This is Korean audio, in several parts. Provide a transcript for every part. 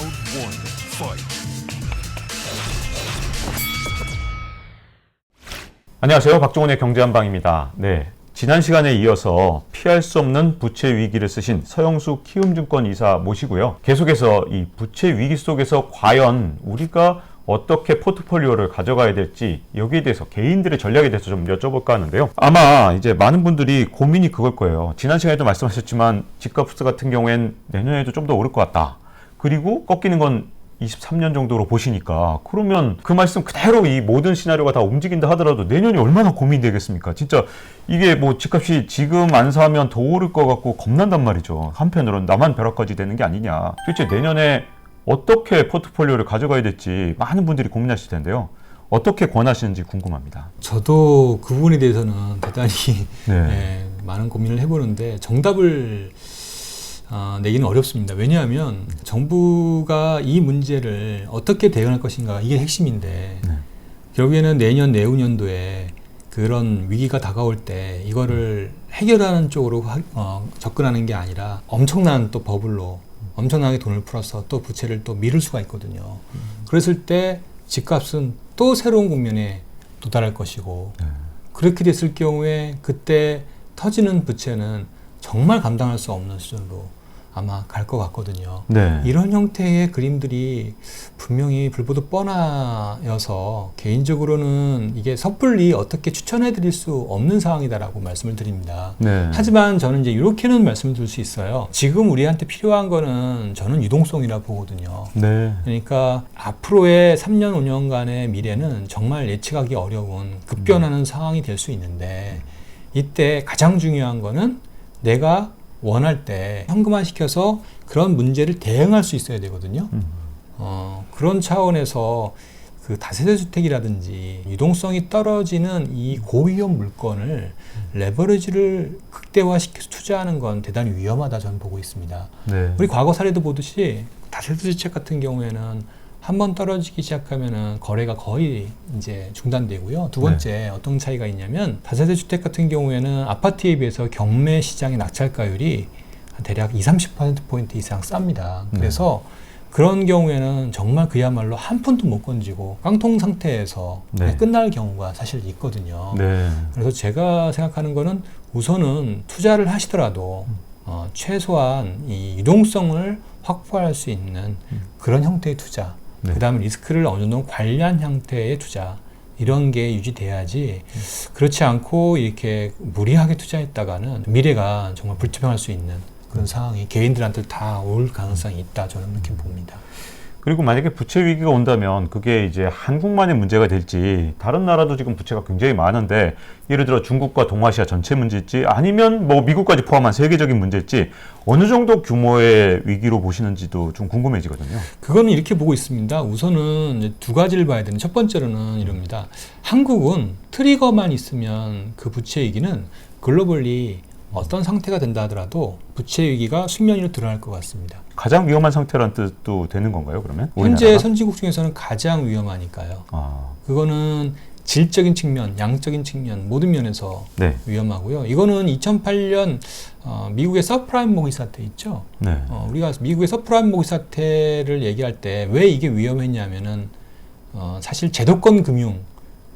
Round one, fight. 안녕하세요. 박종훈의 경제한방입니다. 네. 지난 시간에 이어서 피할 수 없는 부채 위기를 쓰신 서영수 키움증권 이사 모시고요. 계속해서 이 부채 위기 속에서 과연 우리가 어떻게 포트폴리오를 가져가야 될지 여기에 대해서 개인들의 전략에 대해서 좀 여쭤볼까 하는데요. 아마 이제 많은 분들이 고민이 그걸 거예요. 지난 시간에도 말씀하셨지만 집값 같은 경우엔 내년에도 좀 더 오를 것 같다. 그리고 꺾이는 건 23년 정도로 보시니까 그러면 그 말씀 그대로 이 모든 시나리오가 다 움직인다 하더라도 내년이 얼마나 고민이 되겠습니까? 진짜 이게 뭐 집값이 지금 안 사면 더 오를 것 같고 겁난단 말이죠. 한편으로는 나만 벼락까지 되는 게 아니냐. 도대체 내년에 어떻게 포트폴리오를 가져가야 될지 많은 분들이 고민하실 텐데요. 어떻게 권하시는지 궁금합니다. 저도 그 부분에 대해서는 대단히 네. 예, 많은 고민을 해보는데 정답을 어, 내기는 어렵습니다. 왜냐하면 정부가 이 문제를 어떻게 대응할 것인가 이게 핵심인데 네. 결국에는 내년 내후년도에 그런 위기가 다가올 때 이거를 해결하는 쪽으로 하- 어, 접근하는 게 아니라 엄청난 또 버블로 엄청나게 돈을 풀어서 또 부채를 또 미룰 수가 있거든요. 그랬을 때 집값은 또 새로운 국면에 도달할 것이고 네. 그렇게 됐을 경우에 그때 터지는 부채는 정말 감당할 수 없는 수준으로 아마 갈 것 같거든요. 네. 이런 형태의 그림들이 분명히 불보듯 뻔하여서 개인적으로는 이게 섣불리 어떻게 추천해 드릴 수 없는 상황이다라고 말씀을 드립니다. 네. 하지만 저는 이제 이렇게는 말씀을 드릴 수 있어요. 지금 우리한테 필요한 거는 저는 유동성이라 보거든요. 네. 그러니까 앞으로의 3년, 5년간의 미래는 정말 예측하기 어려운 급변하는 상황이 될 수 있는데 이때 가장 중요한 거는 내가 원할 때 현금화 시켜서 그런 문제를 대응할 수 있어야 되거든요. 음. 어, 그런 차원에서 그 다세대 주택이라든지 유동성이 떨어지는 이 고위험 물건을 레버리지를 극대화시켜서 투자하는 건 대단히 위험하다 저는 보고 있습니다. 네. 우리 과거 사례도 보듯이 다세대 주택 같은 경우에는 한 번 떨어지기 시작하면은 거래가 거의 이제 중단되고요. 두 번째 어떤 차이가 있냐면 다세대 주택 같은 경우에는 아파트에 비해서 경매 시장의 낙찰가율이 한 대략 2, 30% 포인트 이상 쌉니다. 네. 그래서 그런 경우에는 정말 그야말로 한 푼도 못 건지고 깡통 상태에서 네. 끝날 경우가 사실 있거든요. 네. 그래서 제가 생각하는 거는 우선은 투자를 하시더라도 어, 최소한 이 유동성을 확보할 수 있는 그런 형태의 투자, 네. 그다음에 리스크를 어느 정도 관리한 형태의 투자 이런 게 유지돼야지 그렇지 않고 이렇게 무리하게 투자했다가는 미래가 정말 불투명할 수 있는 그런 상황이 개인들한테 다 올 가능성이 있다 저는 그렇게 봅니다. 그리고 만약에 부채 위기가 온다면 그게 이제 한국만의 문제가 될지 다른 나라도 지금 부채가 굉장히 많은데 예를 들어 중국과 동아시아 전체 문제일지 아니면 뭐 미국까지 포함한 세계적인 문제일지 어느 정도 규모의 위기로 보시는지도 좀 궁금해지거든요. 그거는 이렇게 보고 있습니다. 우선은 두 가지를 봐야 되는 첫 번째로는 이럽니다. 한국은 트리거만 있으면 그 부채 위기는 글로벌리 어떤 상태가 된다 하더라도 부채 위기가 수면 위로 드러날 것 같습니다. 가장 위험한 상태란 뜻도 되는 건가요? 그러면 현재 우리나라가? 선진국 중에서는 가장 위험하니까요. 아, 그거는 질적인 측면, 양적인 측면 모든 면에서 네, 위험하고요. 이거는 2008년 어, 미국의 서프라임 모기 사태 있죠. 네, 어, 우리가 미국의 서프라임 모기 사태를 얘기할 때 왜 이게 위험했냐면은 어, 사실 제도권 금융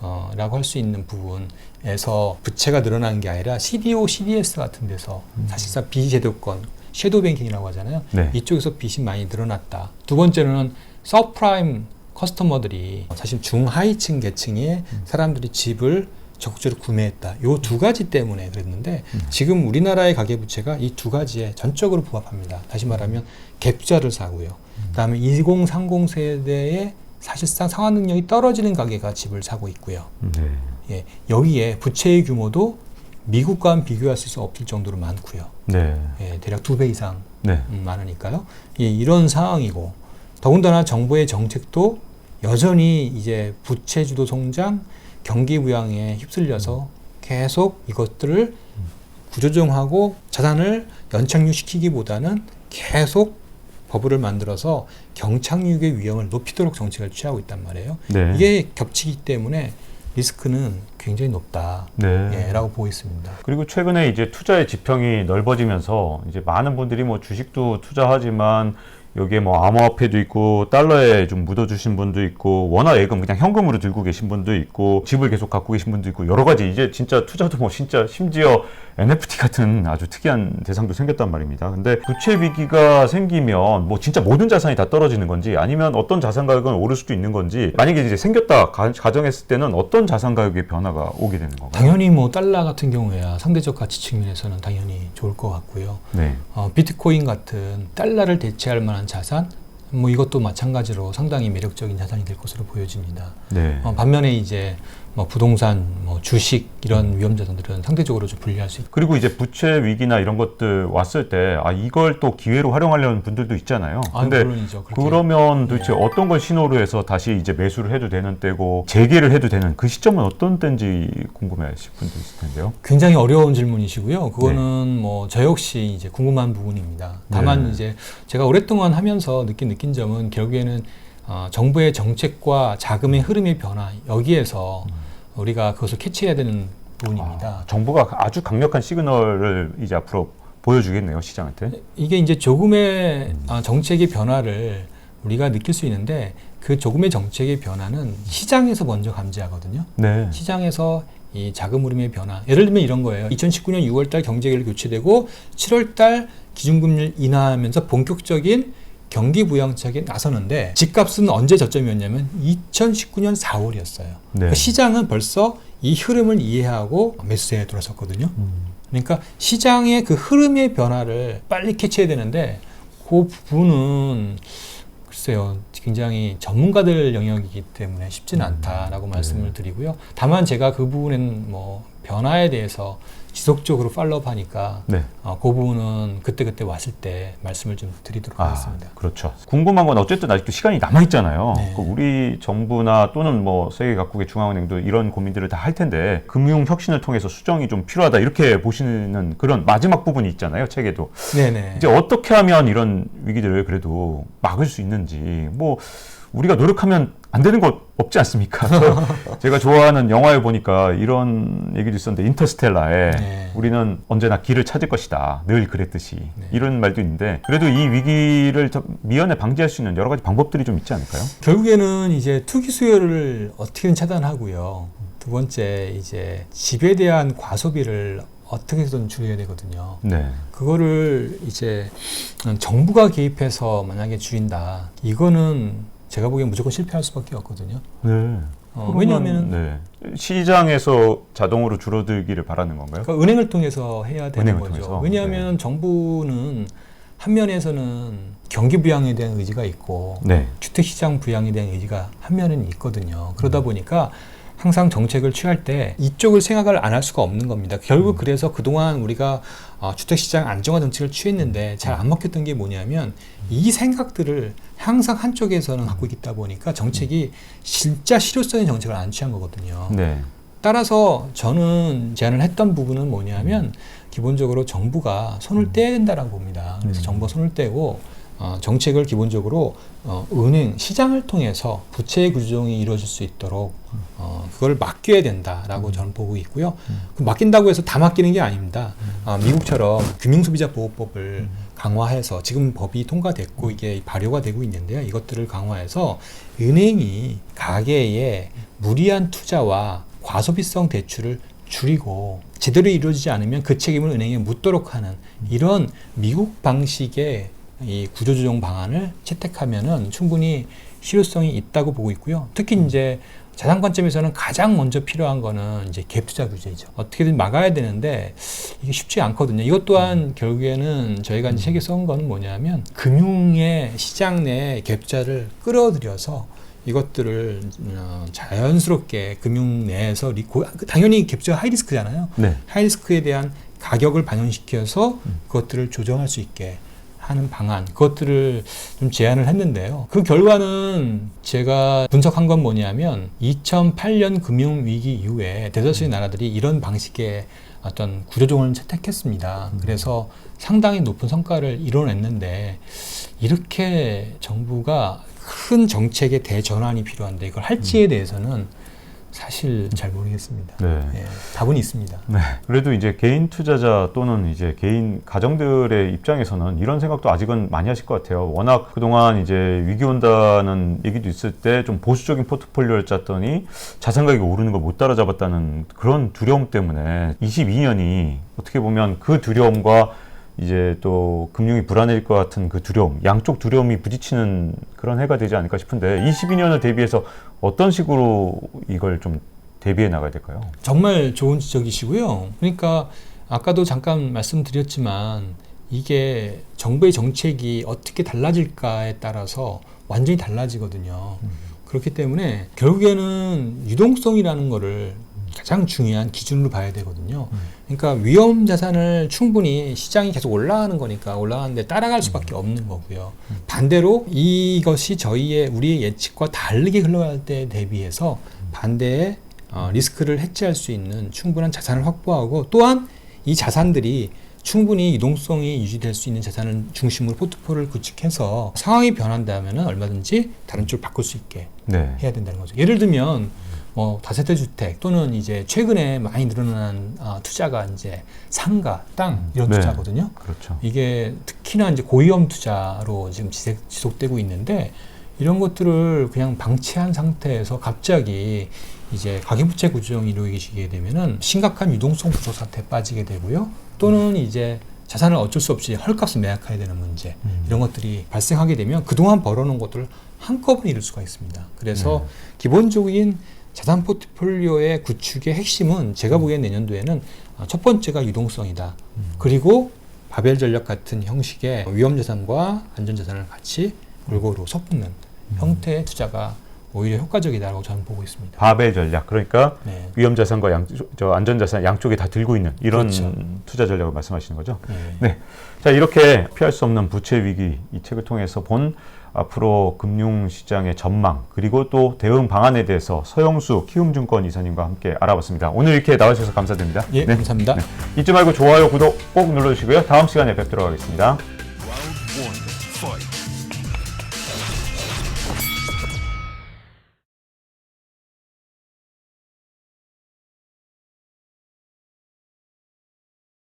어, 라고 할 수 있는 부분에서 부채가 늘어나는 게 아니라 CDO, CDS 같은 데서 사실상 비제도권, 섀도우 뱅킹이라고 하잖아요. 네. 이쪽에서 빚이 많이 늘어났다. 두 번째는 서프라임 커스터머들이 사실 중하위층 계층의 사람들이 집을 적극적으로 구매했다. 요 두 가지 때문에 그랬는데 지금 우리나라의 가계 부채가 이 두 가지에 전적으로 부합합니다. 다시 말하면 갭투자를 사고요. 그다음에 2030 세대의 사실상 상환 능력이 떨어지는 가계가 집을 사고 있고요. 네, 예, 여기에 부채의 규모도 미국과는 비교할 수 없을 정도로 많고요. 네, 예, 대략 두 배 이상 네, 음, 많으니까요. 예, 이런 상황이고 더군다나 정부의 정책도 여전히 이제 부채 주도 성장, 경기 부양에 휩쓸려서 계속 이것들을 구조정하고 자산을 연착륙시키기보다는 계속 버블을 만들어서 경착륙의 위험을 높이도록 정책을 취하고 있단 말이에요. 네, 이게 겹치기 때문에 리스크는 굉장히 높다라고 네. 보고 있습니다. 그리고 최근에 이제 투자의 지평이 넓어지면서 이제 많은 분들이 뭐 주식도 투자하지만 여기에 뭐 암호화폐도 있고 달러에 좀 묻어주신 분도 있고 원화 예금 그냥 현금으로 들고 계신 분도 있고 집을 계속 갖고 계신 분도 있고 여러 가지 이제 진짜 투자도 뭐 진짜 심지어 NFT 같은 아주 특이한 대상도 생겼단 말입니다. 근데 부채 위기가 생기면 뭐 진짜 모든 자산이 다 떨어지는 건지 아니면 어떤 자산 가격은 오를 수도 있는 건지 만약에 이제 생겼다 가, 가정했을 때는 어떤 자산 가격의 변화가 오게 되는 건가요? 당연히 뭐 달러 같은 경우에야 상대적 가치 측면에서는 당연히 좋을 것 같고요. 네. 어, 비트코인 같은 달러를 대체할 만한 자산, 뭐 이것도 마찬가지로 상당히 매력적인 자산이 될 것으로 보여집니다. 네. 어, 반면에 이제 뭐 부동산, 뭐 주식 이런 위험 자산들은 상대적으로 좀 분리할 수 있고. 그리고 이제 부채 위기나 이런 것들 왔을 때 아 이걸 또 기회로 활용하려는 분들도 있잖아요. 아, 근데 물론이죠. 그렇게. 그러면 도대체 네. 어떤 걸 신호로 해서 다시 이제 매수를 해도 되는 때고 재개를 해도 되는 그 시점은 어떤 때인지 궁금해하실 분도 있을 텐데요. 굉장히 어려운 질문이시고요. 네. 그거는 뭐저 역시 이제 궁금한 부분입니다. 다만 네. 이제 제가 오랫동안 하면서 느낀 느낀 점은 결국에는 어, 정부의 정책과 자금의 흐름의 변화 여기에서 우리가 그것을 캐치해야 되는 부분입니다. 아, 정부가 아주 강력한 시그널을 이제 앞으로 보여주겠네요 시장한테. 이게 이제 조금의 음. 아, 정책의 변화를 우리가 느낄 수 있는데 그 조금의 정책의 변화는 시장에서 먼저 감지하거든요. 네. 시장에서 이 자금 흐름의 변화. 예를 들면 이런 거예요. 2019년 6월달 경제계획 교체되고 7월달 기준금리를 인하하면서 본격적인 경기 부양책에 나서는데 집값은 언제 저점이었냐면 2019년 4월이었어요. 네. 시장은 벌써 이 흐름을 이해하고 매수세에 들어섰거든요. 음. 그러니까 시장의 그 흐름의 변화를 빨리 캐치해야 되는데 그 부분은 글쎄요 굉장히 전문가들 영역이기 때문에 쉽지는 음, 않다라고 네. 말씀을 드리고요. 다만 제가 그 부분은 뭐 변화에 대해서 지속적으로 팔로우하니까 네. 어, 그 부분은 그때 그때 왔을 때 말씀을 좀 드리도록 아, 하겠습니다. 그렇죠. 궁금한 건 어쨌든 아직도 시간이 남아 있잖아요. 네. 그 우리 정부나 또는 뭐 세계 각국의 중앙은행도 이런 고민들을 다 할 텐데 금융 혁신을 통해서 수정이 좀 필요하다 이렇게 보시는 그런 마지막 부분이 있잖아요. 책에도 네네. 이제 어떻게 하면 이런 위기들을 그래도 막을 수 있는지 뭐 우리가 노력하면 안 되는 것 없지 않습니까? 저- 제가 좋아하는 영화에 보니까 이런 얘기도 있었는데 인터스텔라에 네. 우리는 언제나 길을 찾을 것이다. 늘 그랬듯이 네. 이런 말도 있는데 그래도 이 위기를 좀 미연에 방지할 수 있는 여러 가지 방법들이 좀 있지 않을까요? 결국에는 이제 투기 수요를 어떻게든 차단하고요. 두 번째 이제 집에 대한 과소비를 어떻게든 줄여야 되거든요. 네. 그거를 이제 정부가 개입해서 만약에 줄인다. 이거는 제가 보기엔 무조건 실패할 수밖에 없거든요. 네. 어, 왜냐하면 네. 시장에서 자동으로 줄어들기를 바라는 건가요? 그러니까 은행을 통해서 해야 되는 거죠. 통해서? 왜냐하면 정부는 한 면에서는 경기 부양에 대한 의지가 있고 네. 주택 시장 부양에 대한 의지가 한 면은 있거든요. 음. 그러다 보니까 항상 정책을 취할 때 이쪽을 생각을 안 할 수가 없는 겁니다. 결국 음. 그래서 그동안 우리가 어, 주택시장 안정화 정책을 취했는데 잘 안 먹혔던 게 뭐냐면 이 생각들을 항상 한쪽에서는 갖고 있다 보니까 정책이 진짜 실효성의 정책을 안 취한 거거든요. 네. 따라서 저는 제안을 했던 부분은 뭐냐면 기본적으로 정부가 손을 떼야 된다라고 봅니다. 그래서 음. 정부가 손을 떼고 어, 정책을 기본적으로 어, 은행 시장을 통해서 부채 구조조정이 이루어질 수 있도록 어, 그걸 맡겨야 된다라고 저는 보고 있고요. 그 맡긴다고 해서 다 맡기는 게 아닙니다. 아, 미국처럼 금융소비자 보호법을 강화해서 지금 법이 통과됐고 이게 발효가 되고 있는데요. 이것들을 강화해서 은행이 가계에 무리한 투자와 과소비성 대출을 줄이고 제대로 이루어지지 않으면 그 책임을 은행에 묻도록 하는 이런 미국 방식의 이 구조조정 방안을 채택하면은 충분히 실효성이 있다고 보고 있고요. 특히 이제 자산 관점에서는 가장 먼저 필요한 거는 이제 갭 투자 규제죠. 어떻게든 막아야 되는데 이게 쉽지 않거든요. 이것 또한 결국에는 저희가 이제 책에 쓴 거는 뭐냐면 금융의 시장 내 갭 투자를 끌어들여서 이것들을 어, 자연스럽게 금융 내에서 리, 고, 당연히 갭 투자 하이리스크잖아요. 네. 하이리스크에 대한 가격을 반영시켜서 그것들을 조정할 수 있게 하는 방안 그것들을 좀 제안을 했는데요. 그 결과는 제가 분석한 건 뭐냐면 2008년 금융 위기 이후에 대다수의 나라들이 이런 방식의 어떤 구조종을 채택했습니다. 그래서 상당히 높은 성과를 이뤄냈는데 이렇게 정부가 큰 정책의 대전환이 필요한데 이걸 할지에 대해서는 사실 잘 모르겠습니다. 네. 예, 답은 있습니다. 네. 그래도 이제 개인 투자자 또는 이제 개인 가정들의 입장에서는 이런 생각도 아직은 많이 하실 것 같아요. 워낙 그동안 이제 위기 온다는 얘기도 있을 때 좀 보수적인 포트폴리오를 짰더니 자산 가격이 오르는 걸 못 따라잡았다는 그런 두려움 때문에 22년이 어떻게 보면 그 두려움과 이제 또 금융이 불안해질 것 같은 그 두려움, 양쪽 두려움이 부딪히는 그런 해가 되지 않을까 싶은데 22년을 대비해서 어떤 식으로 이걸 좀 대비해 나가야 될까요? 정말 좋은 지적이시고요. 그러니까 아까도 잠깐 말씀드렸지만 이게 정부의 정책이 어떻게 달라질까에 따라서 완전히 달라지거든요. 그렇기 때문에 결국에는 유동성이라는 거를 가장 중요한 기준으로 봐야 되거든요. 그러니까 위험 자산을 충분히 시장이 계속 올라가는 거니까 올라가는데 따라갈 수밖에 없는 거고요. 반대로 이것이 저희의 우리의 예측과 다르게 흘러갈 때 대비해서 반대의 어, 리스크를 해지할 수 있는 충분한 자산을 확보하고 또한 이 자산들이 충분히 유동성이 유지될 수 있는 자산을 중심으로 포트폴리오를 구축해서 상황이 변한다면 얼마든지 다른 쪽으로 바꿀 수 있게 네. 해야 된다는 거죠. 예를 들면 뭐 다세대 주택 또는 이제 최근에 많이 늘어난 아, 투자가 이제 상가, 땅 이런 네. 투자거든요. 그렇죠. 이게 특히나 이제 고위험 투자로 지금 지속, 지속되고 있는데 이런 것들을 그냥 방치한 상태에서 갑자기 이제 가계부채 구조형이 이루어지게 되면은 심각한 유동성 부족 사태에 빠지게 되고요. 또는 이제 자산을 어쩔 수 없이 헐값을 매각해야 되는 문제 이런 것들이 발생하게 되면 그동안 벌어놓은 것들을 한꺼번에 잃을 수가 있습니다. 그래서 기본적인 자산 포트폴리오의 구축의 핵심은 제가 보기엔 내년도에는 아, 첫 번째가 유동성이다. 그리고 바벨 전략 같은 형식의 위험 자산과 안전 자산을 같이 골고루 섞는 형태의 투자가 오히려 효과적이다라고 저는 보고 있습니다. 바벨 전략 그러니까 네. 위험 자산과 양, 저 안전 자산 양쪽에 다 들고 있는 이런 그렇죠. 투자 전략을 말씀하시는 거죠. 네. 네. 자, 이렇게 피할 수 없는 부채 위기 이 책을 통해서 본 앞으로 금융 시장의 전망 그리고 또 대응 방안에 대해서 서영수 키움증권 이사님과 함께 알아봤습니다. 오늘 이렇게 나와주셔서 감사드립니다. 예, 감사합니다. 잊지 말고 좋아요, 구독 꼭 눌러주시고요. 다음 시간에 뵙도록 하겠습니다.